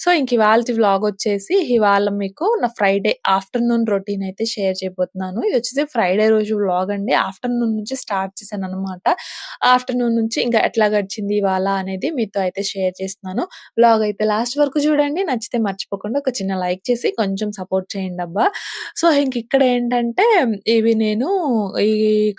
So, ఇంక ఇవాళ vlog వచ్చేసి ఇవాళ మీకు నా ఫ్రైడే ఆఫ్టర్‌నూన్ రొటీన్ అయితే షేర్ చేయబోతున్నాను. ఇదొచ్చేసి ఫ్రైడే రోజు వ్లాగ్ అండి. ఆఫ్టర్‌నూన్ నుంచి స్టార్ట్ చేశాననమాట. ఆఫ్టర్‌నూన్ నుంచి ఇంకా ఎట్లా గడిచింది ఇవాళ అనేది మీతో అయితే షేర్ చేస్తున్నాను. వ్లాగ్ అయితే లాస్ట్ వరకు చూడండి. నచ్చితే మర్చిపోకుండా ఒక చిన్న లైక్ చేసి కొంచెం సపోర్ట్ చేయండి అబ్బా సో, ఇంక ఇక్కడ ఏంటంటే ఇవి నేను ఈ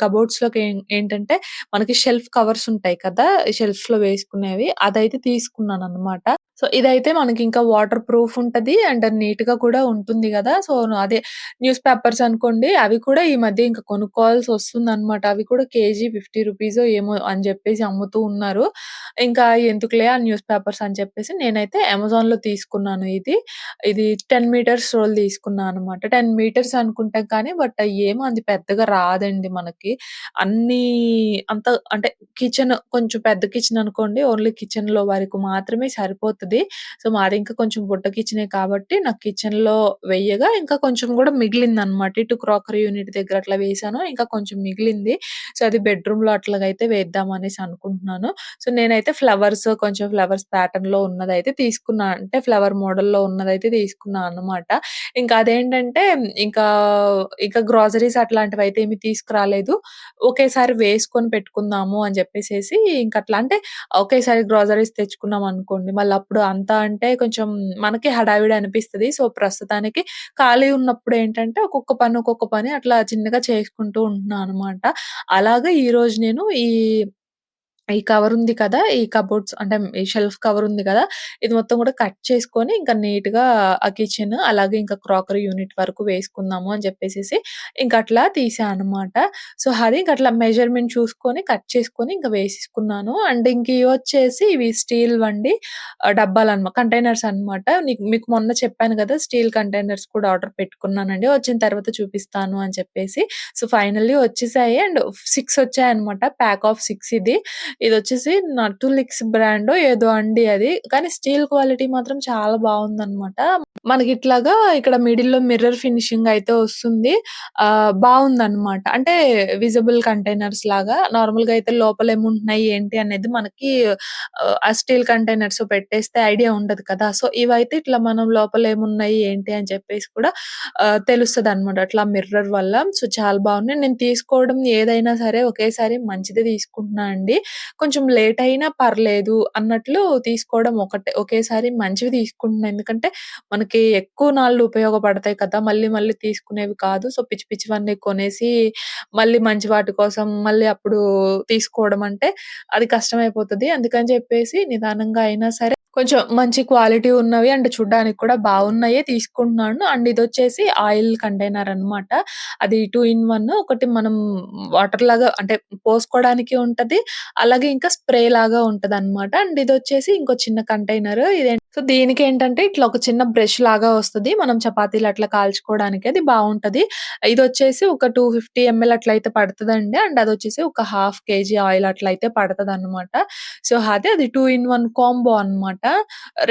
కబోర్డ్స్‌లోకి ఏం ఏంటంటే మనకి షెల్ఫ్ కవర్స్ ఉంటాయి కదా! షెల్ఫ్స్‌లో వేసుకునేవి అదైతే తీసుకున్నాను అనమాట సో, ఇదైతే మనకింకా వాటర్ ప్రూఫ్ ఉంటది. అండ్ నీట్‌గా కూడా ఉంటుంది కదా సో, అదే న్యూస్ పేపర్స్ అనుకోండి అవి కూడా ఈ మధ్య ఇంకా కొనుక్కోవాల్సి వస్తుంది అనమాట అవి కూడా కేజీ ఫిఫ్టీ రూపీస్ ఏమో అని చెప్పేసి అమ్ముతూ ఉన్నారు. ఇంకా ఎందుకులే ఆ న్యూస్ పేపర్స్ అని చెప్పేసి నేనైతే అమెజాన్‌లో తీసుకున్నాను ఇది. ఇది 10 మీటర్స్ రోల్ తీసుకున్నాను అనమాట. 10 మీటర్స్ అనుకుంటాం కానీ బట్ ఏమో అది పెద్దగా రాదండి మనకి. అన్ని అంత అంటే కిచెన్ కొంచెం పెద్ద కిచెన్ అనుకోండి. ఓన్లీ కిచెన్‌లో వరకు మాత్రమే సరిపోతుంది సో, మాది ఇంకా కొంచెం బుట్ట కిచెనే కాబట్టి నాకు కిచెన్‌లో వెయ్యగా ఇంకా కొంచెం కూడా మిగిలింది అనమాట ఇటు క్రాకరీ యూనిట్ దగ్గర అట్లా వేసాను ఇంకా కొంచెం మిగిలింది. సో, అది బెడ్‌రూమ్‌లో అట్లాగైతే వేద్దాం అనేసి అనుకుంటున్నాను. సో, నేనైతే ఫ్లవర్స్ కొంచెం ఫ్లవర్స్ ప్యాటర్న్‌లో ఉన్నదైతే తీసుకున్నా. అంటే ఫ్లవర్ మోడల్‌లో ఉన్నదైతే తీసుకున్నాను అన్నమాట. ఇంకా అదేంటంటే ఇంకా, ఇంకా గ్రోసరీస్ అయితే ఏమి తీసుకురాలేదు. ఒకేసారి వేసుకొని పెట్టుకుందాము అని చెప్పేసి ఇంకా అట్లా అంటే ఒకేసారి గ్రోసరీస్ తెచ్చుకున్నామనుకోండి మళ్ళీ అప్పుడు అంతా అంటే కొంచెం మనకి హడావిడి అనిపిస్తది. సో, ప్రస్తుతానికి ఖాళీ ఉన్నప్పుడు ఏంటంటే ఒక్కొక్క పని, ఒక్కొక్క పని అట్లా చిన్నగా చేసుకుంటూ ఉంటున్నాను అనమాట. అలాగా ఈరోజు నేను ఈ ఈ కవర్ ఉంది కదా! ఈ కబోర్డ్స్ అంటే ఈ షెల్ఫ్ కవర్ ఉంది కదా ఇది మొత్తం కూడా కట్ చేసుకొని ఇంకా నీట్‌గా ఆ కిచెన్ అలాగే ఇంకా క్రాకరీ యూనిట్ వరకు వేసుకుందాము అని చెప్పేసి ఇంకా అట్లా తీసా అనమాట. సో, అది ఇంకా అట్లా మెజర్‌మెంట్ చూసుకొని కట్ చేసుకొని ఇంకా వేసేసుకున్నాను. అండ్ ఇంక వచ్చేసి ఇవి స్టీల్ వండి డబ్బాలు అనమాట కంటైనర్స్ అనమాట. మీకు మొన్న చెప్పాను కదా స్టీల్ కంటైనర్స్ కూడా ఆర్డర్ పెట్టుకున్నానండి. వచ్చిన తర్వాత చూపిస్తాను అని చెప్పేసి. సో, ఫైనల్లీ వచ్చేసాయి అండ్ సిక్స్ వచ్చాయి అనమాట ప్యాక్ ఆఫ్ సిక్స్ ఇది. ఇది వచ్చేసి నటులిక్స్ బ్రాండో ఏదో అండి అది. కానీ స్టీల్ క్వాలిటీ మాత్రం చాలా బాగుందన్నమాట మనకి ఇట్లాగా ఇక్కడ మిడిల్లో మిర్రర్ ఫినిషింగ్ అయితే వస్తుంది. ఆ బాగుంది అనమాట అంటే విజిబుల్ కంటైనర్స్ లాగా నార్మల్గా అయితే లోపల ఏముంటున్నాయి ఏంటి అనేది మనకి ఆ స్టీల్ కంటైనర్స్ పెట్టేస్తే ఐడియా ఉండదు కదా! సో, ఇవైతే ఇట్లా మనం లోపల ఏమున్నాయి ఏంటి అని చెప్పేసి కూడా తెలుస్తుంది అనమాట అట్లా మిర్రర్ వల్ల. సో, చాలా బాగున్నాయి నేను తీసుకోవడం ఏదైనా సరే ఒకేసారి మంచిదే తీసుకుంటున్నా అండి. కొంచెం లేట్ అయినా పర్లేదు అన్నట్లు తీసుకోవడం ఒకటే. ఒకేసారి మంచివి తీసుకుంటున్నాను ఎందుకంటే మనకి ఎక్కువ నాళ్ళు ఉపయోగపడతాయి కదా! మళ్ళీ మళ్ళీ తీసుకునేవి కాదు. సో, పిచ్చి పిచ్చివన్నీ కొనేసి మళ్ళీ మంచి వాటి కోసం మళ్ళీ అప్పుడు తీసుకోవడం అంటే అది కష్టమైపోతుంది అందుకని చెప్పేసి నిదానంగా అయినా సరే కొంచెం మంచి క్వాలిటీ ఉన్నవి అండ్ చూడ్డానికి కూడా బాగున్నాయే తీసుకుంటున్నాను. అండ్ ఇది వచ్చేసి ఆయిల్ కంటైనర్ అనమాట. అది టూ ఇన్ వన్ ఒకటి మనం వాటర్ లాగా అంటే పోసుకోవడానికి ఉంటది. అలాగే ఇంకా స్ప్రే లాగా ఉంటది అనమాట అండ్ ఇది వచ్చేసి ఇంకో చిన్న కంటైనర్. ఇదే సో, దీనికేంటంటే ఇట్లా ఒక చిన్న బ్రష్ లాగా వస్తది. మనం చపాతీలు అట్లా కాల్చుకోవడానికి అది బాగుంటది ఇది వచ్చేసి ఒక 250 ఎంఎల్ అట్లా అయితే పడుతుందండి అండ్ అది వచ్చేసి ఒక హాఫ్ కేజీ ఆయిల్ అట్లా అయితే పడుతుంది అనమాట సో, అదే అది టూ ఇన్ వన్ కాంబో అనమాట.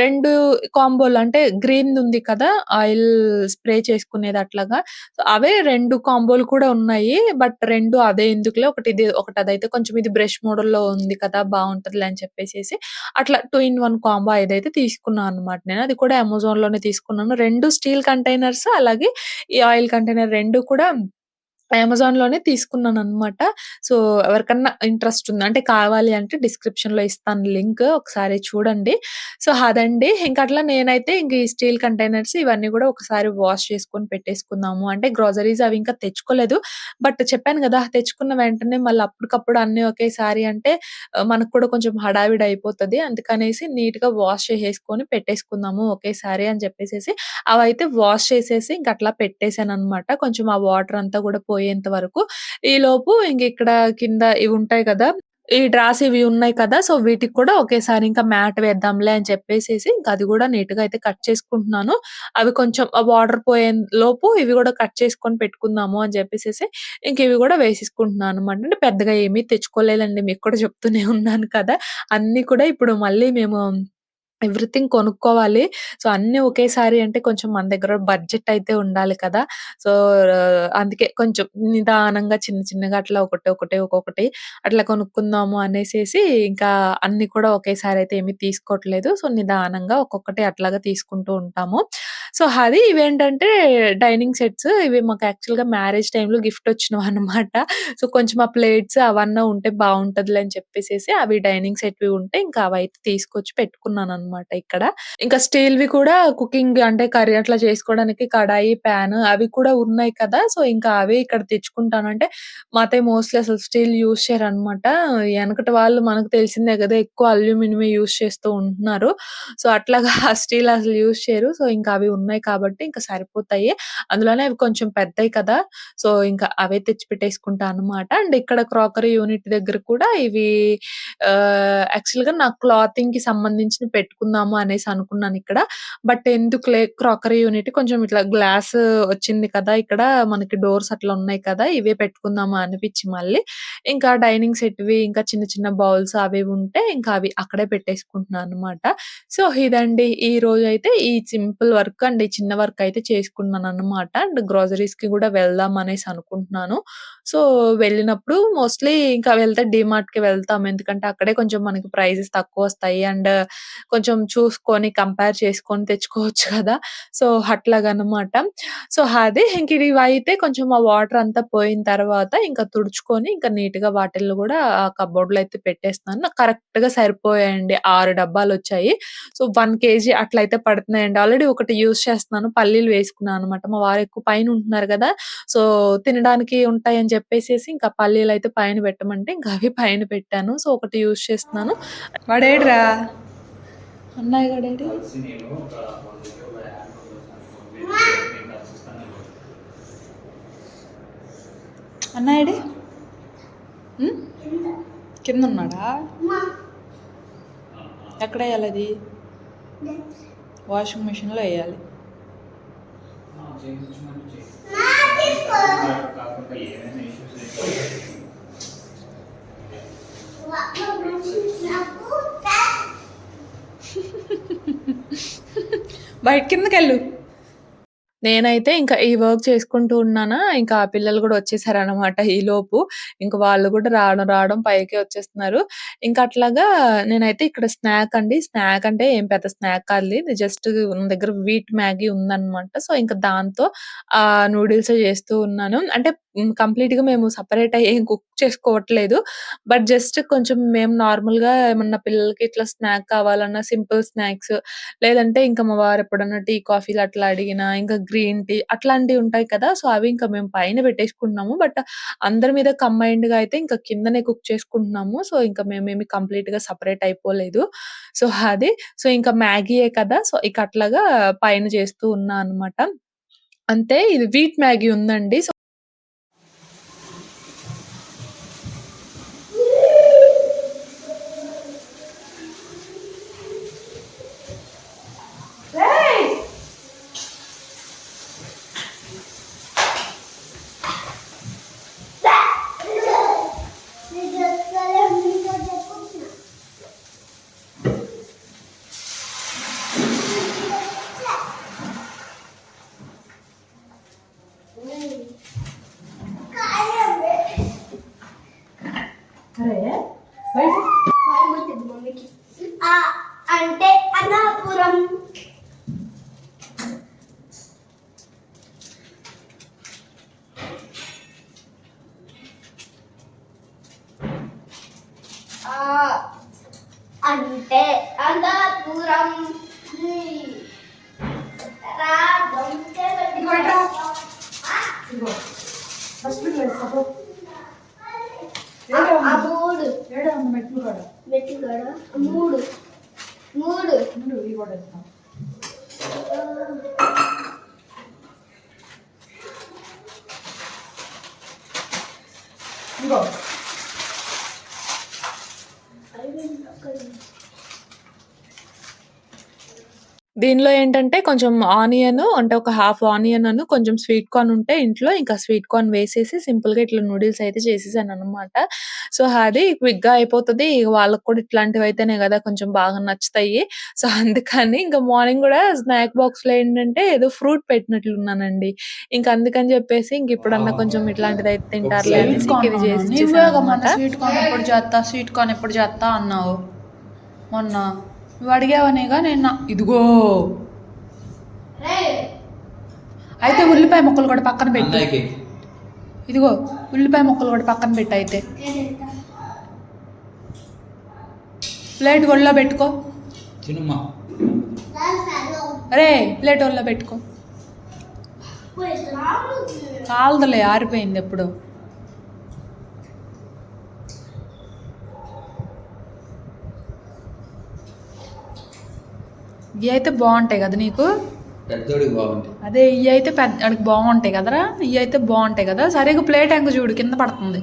రెండు కాంబోలు అంటే గ్రీన్ ఉంది కదా! ఆయిల్ స్ప్రే చేసుకునేది అట్లాగా. సో, అవే రెండు కాంబోలు కూడా ఉన్నాయి. బట్ రెండు అదే ఎందుకులే ఒకటి ఇది ఒకటి అదైతే కొంచెం ఇది బ్రష్ మోడల్‌లో ఉంది కదా! బాగుంటుంది అని చెప్పేసి అట్లా టూ ఇన్ వన్ కాంబో ఏదైతే తీసుకున్నాను అనమాట నేను. అది కూడా అమెజాన్‌లోనే తీసుకున్నాను. రెండు స్టీల్ కంటైనర్స్ అలాగే ఈ ఆయిల్ కంటైనర్ రెండు కూడా అమెజాన్లోనే తీసుకున్నాను అనమాట సో, ఎవరికన్నా ఇంట్రెస్ట్ ఉంది అంటే కావాలి అంటే డిస్క్రిప్షన్లో ఇస్తాను లింక్ ఒకసారి చూడండి. సో, అదండి. ఇంకా అట్లా నేనైతే ఇంక ఈ స్టీల్ కంటైనర్స్ ఇవన్నీ కూడా ఒకసారి వాష్ చేసుకొని పెట్టేసుకుందాము. అంటే గ్రోసరీస్ అవి ఇంకా తెచ్చుకోలేదు. బట్ చెప్పాను కదా తెచ్చుకున్న వెంటనే మళ్ళీ అప్పటికప్పుడు అన్ని ఒకేసారి అంటే మనకు కూడా కొంచెం హడావిడి అయిపోతది. అందుకనేసి నీట్గా వాష్ చేసేసుకొని పెట్టేసుకుందాము ఒకేసారి అని చెప్పేసేసి అవైతే వాష్ చేసేసి ఇంక అట్లా పెట్టేసాననమాట. కొంచెం ఆ వాటర్ అంతా గూడా పోయేంత వరకు. ఈలోపు ఇంక ఇక్కడ కింద ఇవి ఉంటాయి కదా! ఈ డ్రాస్ ఇవి ఉన్నాయి కదా! సో, వీటికి కూడా ఒకేసారి ఇంకా మ్యాట్ వేద్దాంలే అని చెప్పేసి ఇంకా అది కూడా నీట్గా అయితే కట్ చేసుకుంటున్నాను. అవి కొంచెం వాటర్ పోయే లోపు ఇవి కూడా కట్ చేసుకొని పెట్టుకుందాము అని చెప్పేసి ఇంక ఇవి కూడా వేసేసుకుంటున్నాను అనమాట. అంటే పెద్దగా ఏమీ తెచ్చుకోలేదండి. మీకు కూడా చెప్తూనే ఉన్నాను కదా! అన్ని కూడా ఇప్పుడు మళ్ళీ మేము ఎవ్రీథింగ్ కొనుక్కోవాలి. సో, అన్నీ ఒకేసారి అంటే కొంచెం మన దగ్గర బడ్జెట్ అయితే ఉండాలి కదా! సో, అందుకే కొంచెం నిదానంగా చిన్న చిన్నగా అట్లా ఒకటి, ఒకటి, ఒక్కొక్కటి అట్లా కొనుక్కుందాము అనేసేసి ఇంకా అన్నీ కూడా ఒకేసారి అయితే ఏమి తీసుకోవట్లేదు. సో, నిదానంగా ఒక్కొక్కటి అట్లాగా తీసుకుంటూ ఉంటాము. సో, అది ఇవేంటంటే డైనింగ్ సెట్స్ ఇవి మాకు యాక్చువల్‌గా మ్యారేజ్ టైంలో గిఫ్ట్ వచ్చినవన్నమాట. సో, కొంచెం ఆ ప్లేట్స్ అవన్నీ ఉంటే బావుంటదిలే అని చెప్పేసేసి అవి డైనింగ్ సెట్‌వి ఉంటే ఇంకా అవి అయితే తీసుకొచ్చి పెట్టుకున్నాను అనమాట ఇక్కడ. ఇంకా స్టీల్‌వి కూడా కుకింగ్ అంటే కర్రీ అట్లా చేసుకోవడానికి కడాయి, పాన్ అవి కూడా ఉన్నాయి కదా! సో, ఇంకా అవే ఇక్కడ తెచ్చుకుంటాను. అంటే మాతే మోస్ట్‌లీ అసలు స్టీల్ యూజ్ చేయరనమాట. వెనకటి వాళ్ళు మనకు తెలిసిందే కదా ఎక్కువ అల్యూమినియమే యూజ్ చేస్తూ ఉంటున్నారు. సో, అట్లాగా స్టీల్ అసలు యూజ్ చేయరు. సో, ఇంకా అవి ఉన్నాయి కాబట్టి ఇంకా సరిపోతాయి. అందులోనే అవి కొంచెం పెద్దయి కదా! సో, ఇంకా అవే తెచ్చి పెట్టేసుకుంటా అనమాట. అండ్ ఇక్కడ క్రాకరీ యూనిట్ దగ్గర కూడా ఇవి యాక్చువల్గా నా క్లాతింగ్కి సంబంధించిన పెట్టుకుందాము అనేసి అనుకున్నాను ఇక్కడ బట్ ఎందుకులే క్రాకరీ యూనిట్ కొంచెం ఇట్లా గ్లాస్ వచ్చింది కదా! ఇక్కడ మనకి డోర్స్ అట్లా ఉన్నాయి కదా! ఇవే పెట్టుకుందాము అనిపించి మళ్ళీ ఇంకా డైనింగ్ సెట్‌వి ఇంకా చిన్న చిన్న బౌల్స్ అవి ఉంటే ఇంకా అవి అక్కడే పెట్టేసుకుంటున్నాను అనమాట. సో, ఇదండి ఈ రోజు అయితే ఈ సింపుల్ వర్క్ అండ్ చిన్న వర్క్ అయితే చేసుకున్నాను అనమాట అండ్ గ్రోసరీస్‌కి కూడా వెళ్దాం అనేసి అనుకుంటున్నాను. సో, వెళ్ళినప్పుడు మోస్ట్‌లీ ఇంకా వెళ్తే డీమార్ట్‌కి వెళ్తాం. ఎందుకంటే అక్కడే కొంచెం మనకి ప్రైజెస్ తక్కువ వస్తాయి అండ్ కొంచెం చూసుకొని కంపేర్ చేసుకొని తెచ్చుకోవచ్చు కదా! సో, అట్లాగనమాట. సో, అదే ఇంక ఇవైతే కొంచెం ఆ వాటర్ అంతా పోయిన తర్వాత ఇంకా తుడుచుకొని ఇంకా నీట్గా వాటిల్లో కూడా ఆ కబోర్డ్‌లో అయితే పెట్టేస్తున్నాను. నాకు కరెక్ట్‌గా సరిపోయాయండి. 6 డబ్బాలొచ్చాయి. సో, వన్ కేజీ అట్లయితే పడుతున్నాయండి. ఆల్రెడీ ఒకటి యూజ్ చేస్తున్నాను. పల్లీలు వేసుకున్నాను అనమాట. మా వారు ఎక్కువ పైన ఉంటున్నారు గదా! సో, తినడానికి ఉంటాయని చెప్పేసేసి ఇంకా పల్లీలయితే పైన పెట్టమంటే ఇంకా అవి పైన పెట్టాను. సో, ఒకటి యూజ్ చేస్తున్నాను. వాడేడిరా? అన్నయ్య గాడేడి? హ్మ్? కింద ఉన్నాడా? ఎక్కడ ఎయ్యాలి అది? వాషింగ్ మిషన్‌లో ఎయ్యాలి. చేయించమని కాకుండా ఏమైనా ఇష్యూస్ బయట కిందకెళ్ళు. నేనైతే ఇంకా ఈ వర్క్ చేసుకుంటూ ఉన్నానా, ఇంకా ఆ పిల్లలు గూడా వచ్చేసారనమాట ఈలోపు. ఇంక వాళ్ళు గూడా రావడం, రావడం పైకే వచ్చేస్తున్నారు. ఇంకా అట్లాగా నేనైతే ఇక్కడ స్నాక్ అండి. స్నాక్ అంటే ఏం పెద్ద స్నాక్ కాదులే. జస్ట్ దగ్గర వీట్ మ్యాగీ ఉందనమాట. సో, ఇంక దాంతో ఆహ్, నూడిల్సే చేస్తూ ఉన్నాను. అంటే హ్మ్, కంప్లీట్‌గా మేము సెపరేట్ అయ్యి ఏం కుక్ చేసుకోవట్లేదు. బట్ జస్ట్ కొంచెం మేము నార్మల్‌గా ఏమన్నా పిల్లలకి ఇట్లా స్నాక్ కావాలన్నా సింపుల్ స్నాక్స్ లేదంటే ఇంకా మా వారు ఎప్పుడన్నా టీ, కాఫీలు అట్లా అడిగినా ఇంకా గ్రీన్ టీ అట్లాంటివి ఉంటాయి కదా! సో, అవి ఇంకా మేము పైన పెట్టేసుకుంటున్నాము. బట్ అందరి మీద కంబైన్డ్‌గా అయితే ఇంకా కిందనే కుక్ చేసుకుంటున్నాము. సో, ఇంకా మేమేమి కంప్లీట్గా సపరేట్ అయిపోలేదు. సో, అది. సో, ఇంకా మ్యాగీయే కదా! సో, ఇక అట్లాగా పైన చేస్తూ ఉన్నా అనమాట. అంతే ఇది వీట్ మ్యాగీ ఉందండి. అంటే అనాపురం ఆ, అంటే అనాపురం రా, దొంగ ఇదిగోట్రా. ఆ, ఇదిగో ఫస్ట్ వేసుకో ఆ, ఆ మూడు ఏడే ఉంది మెట్లు కూడా మెట్టుగడ మూడు మూడు ముందు ఇవి కూడా ఇస్తాం ఇదిగో దీనిలో ఏంటంటే కొంచెం ఆనియన్ అంటే ఒక హాఫ్ ఆనియన్ అను కొంచెం స్వీట్ కార్న్ ఉంటే ఇంట్లో ఇంకా స్వీట్ కార్న్ వేసేసి సింపుల్‌గా ఇట్లా నూడిల్స్ అయితే చేసేసాననమాట. సో, అది క్విక్‌గా అయిపోతది. ఇగ వాళ్ళకి కూడా ఇట్లాంటివి అయితేనే గదా! కొంచెం బాగా నచ్చుతాయి. సో, అందుకని ఇంక మార్నింగ్ గూడా స్నాక్ బాక్స్‌లో ఏంటంటే ఏదో ఫ్రూట్ పెట్టినట్లున్నానండి. ఇంక అందుకని జెప్పేసి ఇంక ఇప్పుడన్నా కొంచెం ఇట్లాంటిదైతే తింటారులే స్వీట్ అనేసి ఇది చేసి. స్వీట్ కార్న్ ఎప్పుడు చేస్తా స్వీట్ కార్న్ ఎప్పుడు చేస్తా అన్నావు మొన్న నువ్వు అడిగావనేగా నేను నా- ఇదిగో అయితే ఉల్లిపాయ ముక్కలు కూడా పక్కన పెట్టు. ఇదిగో ఉల్లిపాయ ముక్కలు కూడా పక్కన పెట్టు అయితే. ప్లేట్ ఒళ్ళో పెట్టుకో. రే ప్లేట్ ఒళ్ళో పెట్టుకో. కాలదలే ఆరిపోయింది ఎప్పుడు. ఇవి అయితే బాగుంటాయి కదా నీకు? అదే ఇవి అయితే పెద్ద బాగుంటాయి కదరా? ఇవి అయితే బాగుంటాయి కదా? సరిగ్గా ప్లేట్ ఎంక చూడు కింద పడుతుంది.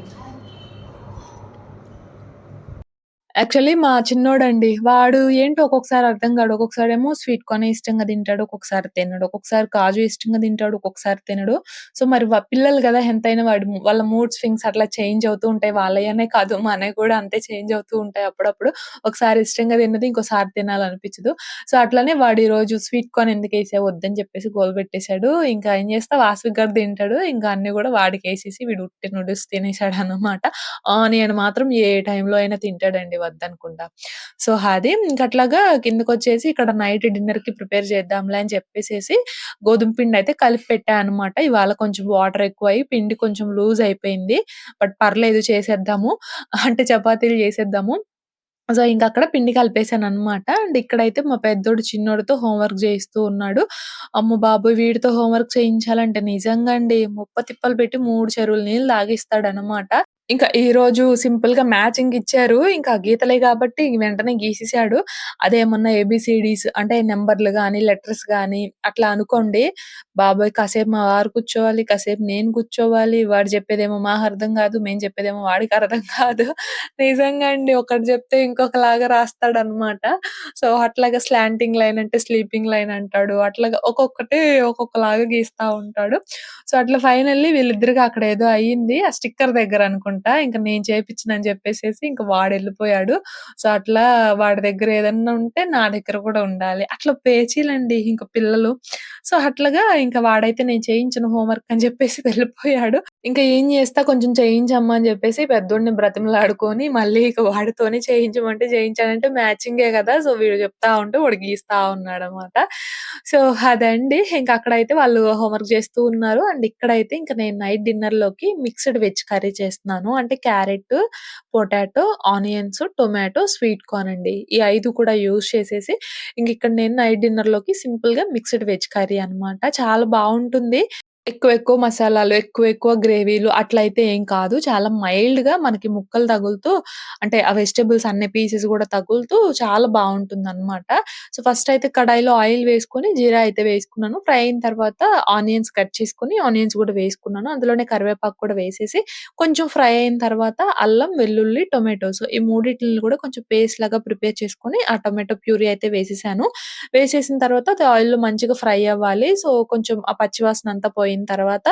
యాక్చువల్లీ మా చిన్నోడండి. వాడు ఏంటో ఒక్కొక్కసారి అర్థం కాడు. ఒక్కొక్కసారేమో స్వీట్ కార్నే ఇష్టంగా తింటాడు. ఒక్కొక్కసారి తినడు. ఒక్కొక్కసారి కాజు ఇష్టంగా తింటాడు. ఒక్కొక్కసారి తినడు. సో, మరి పిల్లలు కదా ఎంతైనా వాడి వాళ్ళ మూడ్ స్వింగ్స్ అట్లా చేంజ్ అవుతూ ఉంటాయి. వాళ్ళయ్యనే కాదు మనయి కూడా అంతే చేంజ్ అవుతూ ఉంటాయి అప్పుడప్పుడు. ఒకసారి ఇష్టంగా తిన్నది ఇంకోసారి తినాలనిపించదు. సో, అట్లనే వాడు ఈరోజు స్వీట్ కార్న్ ఎందుకేసావు వద్దని చెప్పేసి గోల్ పెట్టేశాడు ఇంకా ఏం చేస్తా వాసవి గారు తింటాడు. ఇంకా అన్ని కూడా వాడికేసేసి వీడు ఉట్టి నూడిల్స్ తినేసాడనమాట. ఆనియన్ మాత్రం ఏ టైంలో అయినా తింటాడండి వద్దనుకుంటా సో, అది ఇంక అట్లాగా కిందకొచ్చేసి ఇక్కడ నైట్ డిన్నర్కి ప్రిపేర్ చేద్దాంలే అని చెప్పేసేసి గోధుమ పిండి అయితే కలిపి పెట్టా అనమాట. ఇవాళ కొంచెం వాటర్ ఎక్కువ అయ్యి పిండి కొంచెం లూజ్ అయిపోయింది. బట్ పర్లేదు చేసేద్దాము. అంటే చపాతీలు చేసేద్దాము. సో, ఇంకా అక్కడ పిండి కలిపేసాననమాట. అండ్ ఇక్కడైతే మా పెద్దోడు చిన్నోడితో హోంవర్క్ చేయిస్తూ ఉన్నాడు. అమ్మ బాబు వీడితో హోంవర్క్ వర్క్ చేయించాలంటే నిజంగా అండి ముప్ప తిప్పలు పెట్టి మూడు చెరువుల నీళ్ళు తాగిస్తాడనమాట. ఇంకా ఈరోజు సింపుల్‌గా మ్యాచింగ్ ఇచ్చారు. ఇంకా గీతలే కాబట్టి వెంటనే గీసేసాడు. అదేమన్నా ఏబీసీడీస్ అంటే నంబర్‌లు గాని, లెటర్స్ గాని అట్లా అనుకోండి. బాబోయ్! కాసేపు మా వారు కూర్చోవాలి, కాసేపు నేను కూర్చోవాలి. వాడు చెప్పేదేమో మాకర్థం కాదు. మేము చెప్పేదేమో వాడికి అర్థం కాదు. నిజంగా అండి. ఒకటి చెప్తే ఇంకొకలాగా రాస్తాడనమాట. సో, అట్లాగా స్లాంటింగ్ లైన్ అంటే స్లీపింగ్ లైన్ అంటాడు. అట్లాగా ఒక్కొక్కటి ఒక్కొక్కలాగా గీస్తా ఉంటాడు. సో, అట్లా ఫైనల్లీ వీళ్ళిద్దరికి అక్కడ ఏదో అయింది. ఆ స్టిక్కర్ దగ్గర అనుకుంటా. ఇంకా నేను చేపిచ్చినని చెప్పేసేసి వాడు వెళ్ళిపోయాడు సో, అట్లా వాడి దగ్గర ఏదన్నా ఉంటే నా దగ్గర కూడా ఉండాలి. అట్లా పేచీలండి ఇంకా పిల్లలు. సో, అట్లాగా ఇంకా వాడైతే నేను చేయించను హోంవర్క్ అని చెప్పేసి వెళ్ళిపోయాడు. ఇంకా ఏం చేస్తా కొంచెం చేయించమ్మా అని చెప్పేసి పెద్దోడిని బ్రతిమలాడుకొని మళ్ళీ ఇక వాడితోనే చేయించమంటే చేయించానంటే మ్యాచింగే కదా! సో, వీడు చెప్తా ఉంటే వాడు గీస్తా ఉన్నాడనమాట. సో, అదండి. ఇంకా అక్కడైతే వాళ్ళు హోంవర్క్ చేస్తూ ఉన్నారు. అండ్ ఇక్కడైతే ఇంకా నేను నైట్ డిన్నర్‌లోకి మిక్స్డ్ వెజ్ కర్రీ చేస్తున్నాను. అంటే carrot, potato, onions, tomato, sweet corn అండి. ఈ ఐదు కూడా యూజ్ చేసేసి ఇంక ఇక్కడ నేను నైట్ డిన్నర్‌లోకి సింపుల్‌గా మిక్స్డ్ వెజ్ కర్రీ అనమాట. చాలా చాలా బాగుంటుంది. ఎక్కువ ఎక్కువ మసాలాలు, ఎక్కువ ఎక్కువ గ్రేవీలు అట్లయితే ఏం కాదు. చాలా మైల్డ్‌గా మనకి ముక్కలు తగులుతూ అంటే ఆ వెజిటబుల్స్ అన్ని పీసెస్ కూడా తగులుతూ చాలా బావుంటుందనమాట. సో, ఫస్ట్ అయితే కడాయిలో ఆయిల్ వేసుకొని జీరా అయితే వేసుకున్నాను. ఫ్రై అయిన తర్వాత ఆనియన్స్ కట్ చేసుకొని ఆనియన్స్ కూడా వేసుకున్నాను. అందులోనే కరివేపాకు కూడా వేసేసి కొంచెం ఫ్రై అయిన తర్వాత అల్లం, వెల్లుల్లి, టొమాటోస్ ఈ మూడిటిలిని కూడా కొంచెం పేస్ట్ లాగా ప్రిపేర్ చేసుకొని ఆ టొమాటో ప్యూరీ అయితే వేసేసాను. వేసేసిన తర్వాత అది ఆయిల్‌లో మంచిగా ఫ్రై అవ్వాలి. సో, కొంచెం ఆ పచ్చివాసన అంతా పోయిన తర్వాత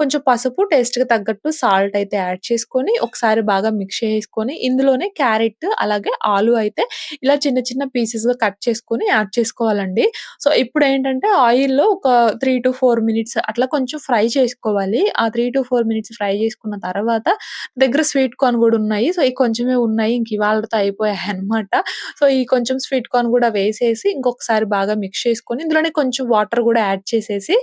కొంచెం పసుపు టేస్ట్‌కి తగ్గట్టు సాల్ట్ అయితే యాడ్ చేసుకొని ఒకసారి బాగా మిక్స్ చేసుకొని ఇందులోనే క్యారెట్ అలాగే ఆలు అయితే ఇలా చిన్న చిన్న పీసెస్‌గా కట్ చేసుకొని యాడ్ చేసుకోవాలండి. సో, ఇప్పుడు ఏంటంటే ఆయిల్ ఆయిల్‌లో ఒక 3-4 మినిట్స్ అట్లా కొంచెం ఫ్రై చేసుకోవాలి. ఆ 3-4 మినిట్స్ ఫ్రై చేసుకున్న తర్వాత దగ్గర స్వీట్ కార్న్ కూడా ఉన్నాయి. సో, ఈ కొంచెమే ఉన్నాయి. ఇంక ఇవాళతో అయిపోయాయన్నమాట. సో, ఈ కొంచెం స్వీట్ కార్న్ కూడా వేసేసి ఇంకొకసారి బాగా మిక్స్ చేసుకొని ఇందులోనే కొంచెం వాటర్ కూడా యాడ్ చేసేసి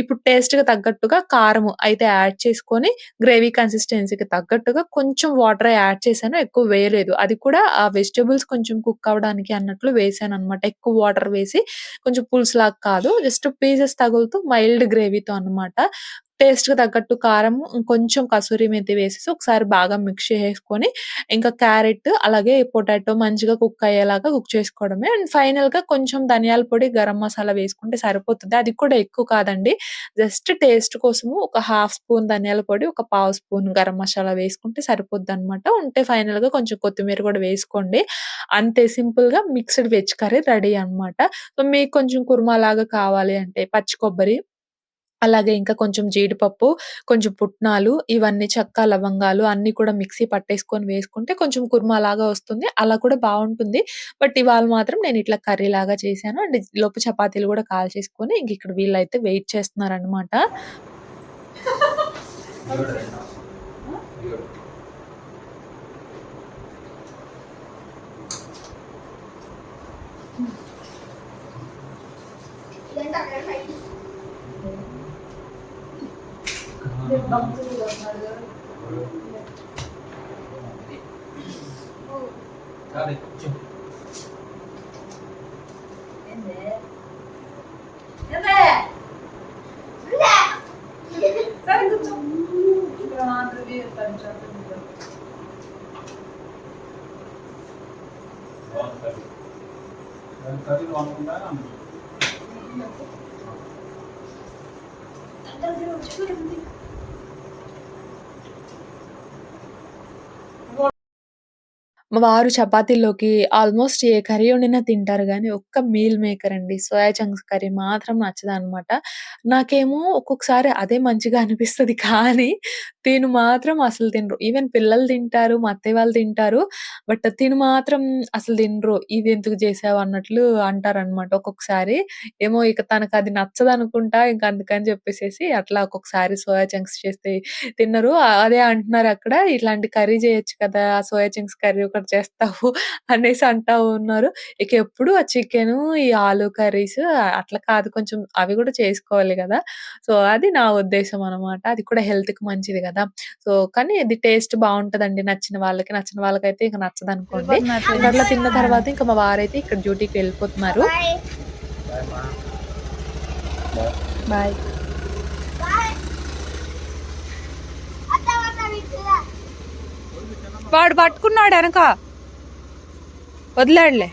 ఇప్పుడు టేస్ట్కి తగ్గట్టుగా కారము అయితే యాడ్ చేసుకొని గ్రేవీ కన్సిస్టెన్సీకి తగ్గట్టుగా కొంచెం వాటర్ యాడ్ చేశాను. ఎక్కువ వేయలేదు. అది కూడా ఆ వెజిటబుల్స్ కొంచెం కుక్ అవ్వడానికి అన్నట్లు వేసాను అనమాట ఎక్కువ వాటర్ వేసి కొంచెం పులుసులాగా కాదు. జస్ట్ పీసెస్ తగులుతూ మైల్డ్ గ్రేవీతో అన్నమాట. టేస్ట్‌కి తగ్గట్టు కారం, కొంచెం కసూరి మేతి వేసేసి ఒకసారి బాగా మిక్స్ చేసుకొని ఇంకా క్యారెట్ అలాగే పొటాటో మంచిగా కుక్ అయ్యేలాగా కుక్ చేసుకోవడమే. అండ్ ఫైనల్‌గా కొంచెం ధనియాల పొడి, గరం మసాలా వేసుకుంటే సరిపోతుంది అది కూడా ఎక్కువ కాదండి. జస్ట్ టేస్ట్ కోసము ఒక హాఫ్ స్పూన్ ధనియాల పొడి, ఒక పావు స్పూన్ గరం మసాలా వేసుకుంటే సరిపోద్ది అనమాట ఉంటే ఫైనల్‌గా కొంచెం కొత్తిమీర కూడా వేసుకోండి. అంతే సింపుల్‌గా మిక్స్డ్ వెజ్ కర్రీ రెడీ అనమాట. సో, మీకు కొంచెం కుర్మా లాగా కావాలి అంటే పచ్చి కొబ్బరి, అలాగే ఇంకా కొంచెం జీడిపప్పు, కొంచెం పుట్నాలు, ఇవన్నీ చెక్క, లవంగాలు అన్నీ కూడా మిక్సీ పట్టేసుకొని వేసుకుంటే కొంచెం కుర్మాలాగా వస్తుంది. అలా కూడా బావుంటుంది. బట్ ఇవాళ మాత్రం నేను ఇట్లా కర్రీలాగా చేశాను. అండ్ ఈలోపు చపాతీలు కూడా కాల్చేసుకొని ఇంక ఇక్కడ వీళ్ళైతే వెయిట్ చేస్తున్నారనమాట. ఇది కూడా రెండు. ఇది కూడా. ఇదంతా అక్కడ పైకి. కాదు, కూర్చో. సరే కూర్చో ఇక్కడ మాత్రం వేస్తాను చెప్పండి బాగుంది కర్రీ. దాని కర్రీ బాగుంటుందా? మా వారు చపాతీలోకి ఆల్మోస్ట్ ఏ కర్రీ వండినా తింటారు గానీ, ఒక్క మీల్ మేకర్ అండి. సోయా చంక్స్ కర్రీ మాత్రం నచ్చదనమాట. నాకేమో ఒక్కొక్కసారి అదే మంచిగా అనిపిస్తది కానీ, తిను మాత్రం అసలు తినరు. ఈవెన్ పిల్లలు తింటారు, మా అత్తయ్య వాళ్ళు తింటారు. బట్ తిను మాత్రం అసలు తినరు. "ఇదెందుకు చేశావు" అన్నట్లు అంటారనమాట ఒక్కొక్కసారి. ఏమో ఇక తనకది నచ్చదనుకుంటా. ఇంక అందుకని చెప్పేసేసి అట్లా ఒక్కొక్కసారి సోయా చంక్స్ చేస్తే తినరు. అదే అదే అంటున్నారక్కడ, "ఇట్లాంటి కర్రీ చేయొచ్చు కదా! సోయా చంక్స్ కర్రీ ఒకటి చేస్తావు" అనేసి అంటా ఉన్నారు. ఇక ఎప్పుడు ఆ చికెను, ఈ ఆలు కర్రీస్ అట్లా కాదు కొంచెం అవి కూడా చేసుకోవాలి గదా! సో, అది నా ఉద్దేశం అనమాట. అది కూడా హెల్త్‌కి మంచిది గదా! సో, కానీ ఇది టేస్ట్ బావుంటదండి. నచ్చిన వాళ్ళకి, నచ్చని వాళ్ళకైతే ఇంక నచ్చదనుకోండి. ఇంక అట్లా తిన్న తర్వాత ఇంక మా వారైతే ఇక్కడ డ్యూటీకి వెళ్ళిపోతున్నారు. బాయ్. వాడు పట్టుకున్నాడు వెనక. వదిలాడులే.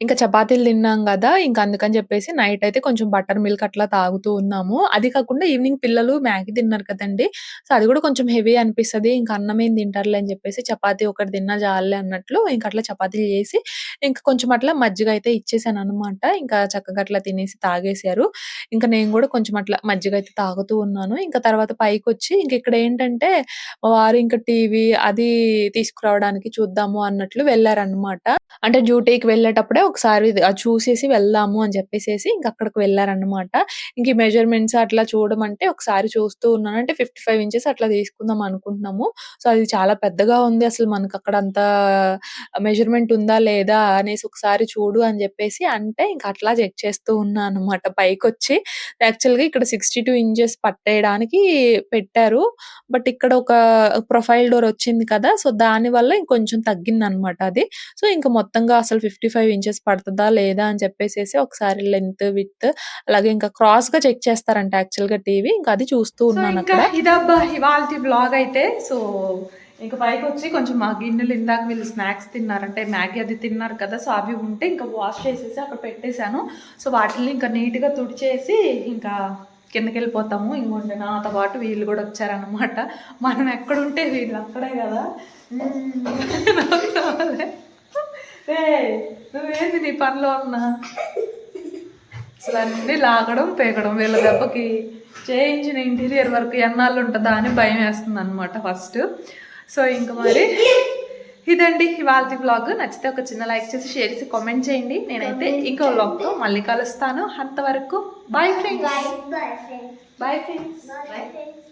ఇంకా చపాతీలు తిన్నాం కదా ఇంక అందుకని చెప్పేసి నైట్ అయితే కొంచెం బటర్ మిల్క్ అట్లా తాగుతూ ఉన్నాము. అది కాకుండా ఈవినింగ్ పిల్లలు మ్యాగీ తిన్నారు కదండీ! సో, అది కూడా కొంచెం హెవీ అనిపిస్తది. ఇంక అన్నం ఏం తింటారులే అని చెప్పేసి చపాతీ ఒకటి తిన్నా చాలులే అన్నట్లు ఇంక అట్లా చపాతీలు చేసి, ఇంక కొంచెం అట్లా మజ్జిగ అయితే ఇచ్చేసాననమాట. ఇంకా చక్కగా అట్లా తినేసి తాగేశారు. ఇంక నేను కూడా కొంచెం అట్లా మజ్జిగ అయితే తాగుతూ ఉన్నాను. ఇంకా తర్వాత పైకొచ్చి ఇంక ఇక్కడ ఏంటంటే మా వారు ఇంక టీవీ అది తీసుకురావడానికి చూద్దాము అన్నట్లు వెళ్ళారనమాట. అంటే డ్యూటీకి వెళ్ళేటప్పుడే ఒకసారి అది చూసేసి వెళ్దాము అని చెప్పేసేసి ఇంక అక్కడికి వెళ్ళారనమాట ఇంక మెజర్‌మెంట్స్ అట్లా చూడమంటే ఒకసారి చూస్తూ ఉన్నాను. అంటే 55 ఇంచెస్ అట్లా తీసుకుందాం అనుకుంటున్నాము. సో, అది చాలా పెద్దగా ఉంది. అసలు మనకక్కడ అంత మెజర్‌మెంట్ ఉందా? లేదా? అనేసి ఒకసారి చూడు అని చెప్పేసి అంటే ఇంక అట్లా చెక్ చేస్తూ ఉన్నాను అనమాట పైకొచ్చి. యాక్చువల్‌గా ఇక్కడ 62 ఇంచెస్ పట్టేయడానికి పెట్టారు. బట్ ఇక్కడ ఒక ప్రొఫైల్ డోర్ వచ్చింది కదా! సో, దానివల్ల ఇంకొంచెం తగ్గిందనమాట అది. సో, ఇంకా మొత్తంగా అసలు 55 ఇంచెస్ పడతదా? లేదా? అని చెప్పేసేసి ఒకసారి లెంత్, విడ్త్ అలాగే ఇంకా క్రాస్‌గా చెక్ చేస్తారంట యాక్చువల్‌గా టీవీ. ఇంక అది చూస్తూ ఉన్నాను ఇంకా అక్కడ. ఇదబ్బా ఇవాల్టి వ్లాగ్ అయితే సో ఇంకా పైకి వచ్చి కొంచెం మా గిన్నెలు ఇందాక వీళ్ళు స్నాక్స్ తిన్నారు అంటే మ్యాగీ అది తిన్నారు కదా సో అవి ఉంటే ఇంకా వాష్ చేసేసి అక్కడ పెట్టేశాను సో వాటిని ఇంకా నీట్గా తుడిచేసి ఇంకా కిందకి వెళ్ళిపోతాము ఇంకొంటే నాతో పాటు వీళ్ళు కూడా వచ్చారనమాట మనం ఎక్కడుంటే వీళ్ళు అక్కడే కదా ఏ నువ్వేంది నీ పనిలో ఉన్నా? అసలు అన్నీ లాగడం పేకడం వీళ్ళ దెబ్బకి చేయించిన ఇంటీరియర్ వర్క్ ఎన్నాళ్ళు ఉంటుందా అని భయం వేస్తుంది అనమాట ఫస్ట్ సో ఇంకా మరి ఇదండి ఇవాళ వ్లాగ్ నచ్చితే ఒక చిన్న లైక్ చేసి షేర్ చేసి కామెంట్ చేయండి. నేనైతే ఇంకో వ్లాగ్తో మళ్ళీ కలుస్తాను. అంతవరకు bye friends bye bye friends bye friends bye friends